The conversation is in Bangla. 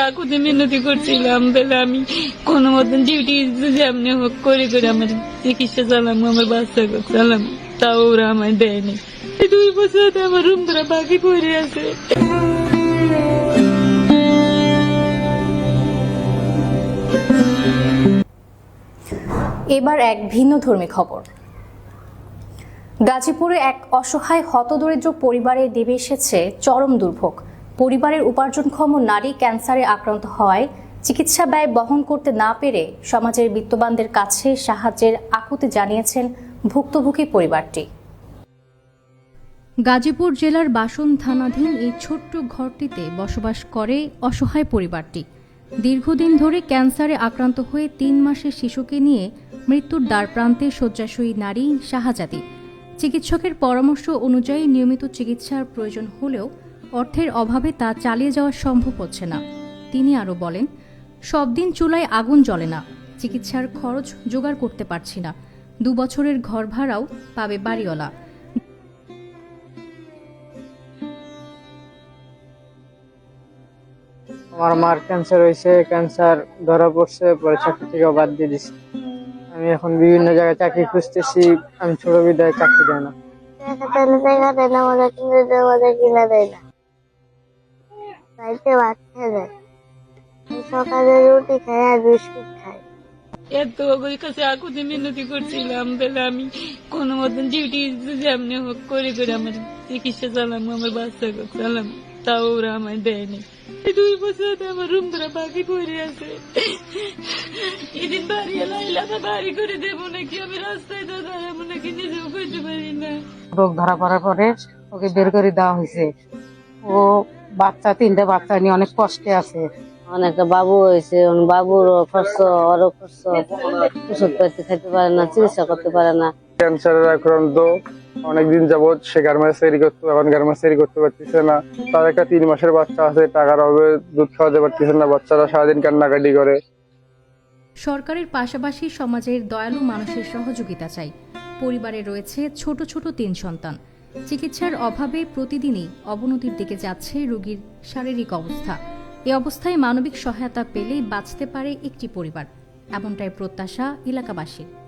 কাকুতে মিনতি করছিলাম, তাহলে আমি মতন ডিউটি হোক করে করে আমার চিকিৎসা চালাম, আমার বাচ্চা চালাম, তাও ওরা আমায় দেয়নি। দুই বছর আমার রুম ধরা বাকি আছে। এবার এক ভিন্ন ধর্মী খবর। গাজীপুরে এক অসহায় হতদরিদ্র পরিবারে দেবে এসেছে চরম দুর্ভোগ। পরিবারের উপার্জনক্ষম নারী ক্যান্সারে আক্রান্ত হওয়ায় চিকিৎসা ব্যয় বহন করতে না পেরে সমাজের বিত্তবানদের কাছে সাহায্যের আকুতি জানিয়েছেন ভুক্তভোগী পরিবারটি। গাজীপুর জেলার বাসন থানাধীন এই ছোট্ট ঘরটিতে বসবাস করে অসহায় পরিবারটি। দীর্ঘদিন ধরে ক্যান্সারে আক্রান্ত হয়ে তিন মাসের শিশুকে নিয়ে মৃত্যুর দ্বারপ্রান্তে শয্যাশয়ী নারী শাহজাদি। চিকিৎসকের পরামর্শ অনুযায়ী নিয়মিত চিকিৎসার প্রয়োজন হলেও অর্থের অভাবে তা চালিয়ে যাওয়া সম্ভব হচ্ছে না। তিনি আরও বলেন সব দিন চুলায় আগুন জ্বলে না চিকিৎসার খরচ জোগাড় করতে পারছি না। দু বছরের ঘর ভাড়াও পাবে বাড়িওয়ালা। আমার মার ক্যান্সার হয়েছে ক্যান্সার ধরা পড়ছে পরে চাকরি থেকে বাদ দিয়ে দিছি। আমি এখন বিভিন্ন জায়গায় চাকরি খুঁজতেছি আমি ছোট বিদায় চাকরি দেয় না। বাড়িতে খেয়ে দেয়। সকালে রুটি খাই আর বিস্কুট খাই। এত ওই কাছে আকুতি মিনতি করছিলাম তাহলে আমি কোনো মতন ডিউটি যেমনি হোক করে করে আমার চিকিৎসা চালাম আমার বাচ্চা চালাম তাও ওরা আমায় দেয়নি দুই বছর আমার রুম ধরা বাকি পড়ে আছে। এদিন বাড়ি এলাইলে আমার বাড়ি করে দেবো নাকি? আমি রাস্তায় তো দাঁড়াবো নাকি? নিজেও করতে পারি না। রোগ ধরা পড়ার পরে ওকে বের করে দেওয়া হয়েছে। ও বাচ্চা তিনটে বাচ্চা নিয়ে অনেক কষ্টে আছে। অনেকটা বাবু হয়েছে বাবুরও খরচ ওরও খরচ। ওষুধ পাতি খাইতে পারে না চিকিৎসা করতে পারে না। ক্যান্সারের আক্রান্ত অনেকদিন যাবৎ সে গার্মেন্টস তৈরি করতে এখন গার্মেন্টস তৈরি করতে পারতেছে না। তার একটা তিন মাসের বাচ্চা আছে টাকার অভাবে দুধ খাওয়াতে পারতেছে না। বাচ্চারা সারাদিন কান্নাকাটি করে। সরকারের পাশাপাশি সমাজের দয়ালু মানুষের সহযোগিতা চাই। পরিবারে রয়েছে ছোট ছোট তিন সন্তান। চিকিৎসার অভাবে প্রতিদিনই অবনতির দিকে যাচ্ছে রোগীর শারীরিক অবস্থা। এ অবস্থায় মানবিক সহায়তা পেলে বাঁচতে পারে একটি পরিবার, এমনটাই প্রত্যাশা এলাকাবাসীর।